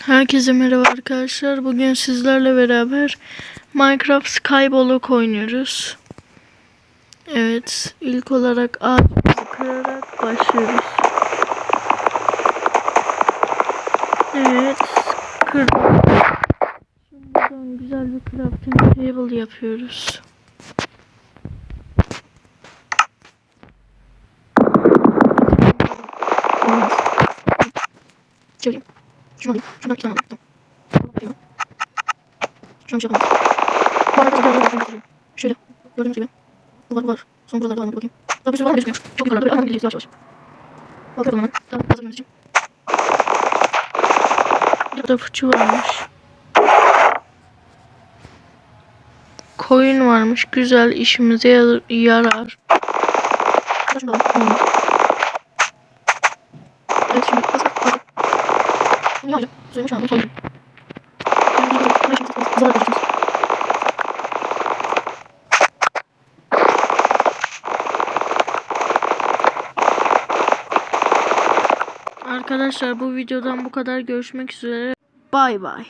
Herkese merhaba arkadaşlar. Bugün sizlerle beraber Minecraft Skyblock oynuyoruz. Evet, ilk olarak ağacımızı kırarak başlıyoruz. Evet, kırdık. Şimdi buradan güzel bir crafting table yapıyoruz. Olmaz. Şunu alayım. Şuradan iki tane alayım. Tamam. Bir şey yapamam. Bu arada tekrar Şöyle. Gördüğünüz gibi. Bu var bu var. Son buralarda mı bakayım. Daha bir sürü var mı gözükmüyor. Çok yukarıda böyle. Hemen gidiyoruz yavaş yavaş. Bakıyorum hemen. Daha hazırlığımız için. Burada fıçı varmış. Koyun varmış. Güzel işimize yar- yarar. Şunu da alalım. Tamam. Evet şimdi hazır. Hazır. Arkadaşlar bu videodan bu kadar görüşmek üzere. Bay bay.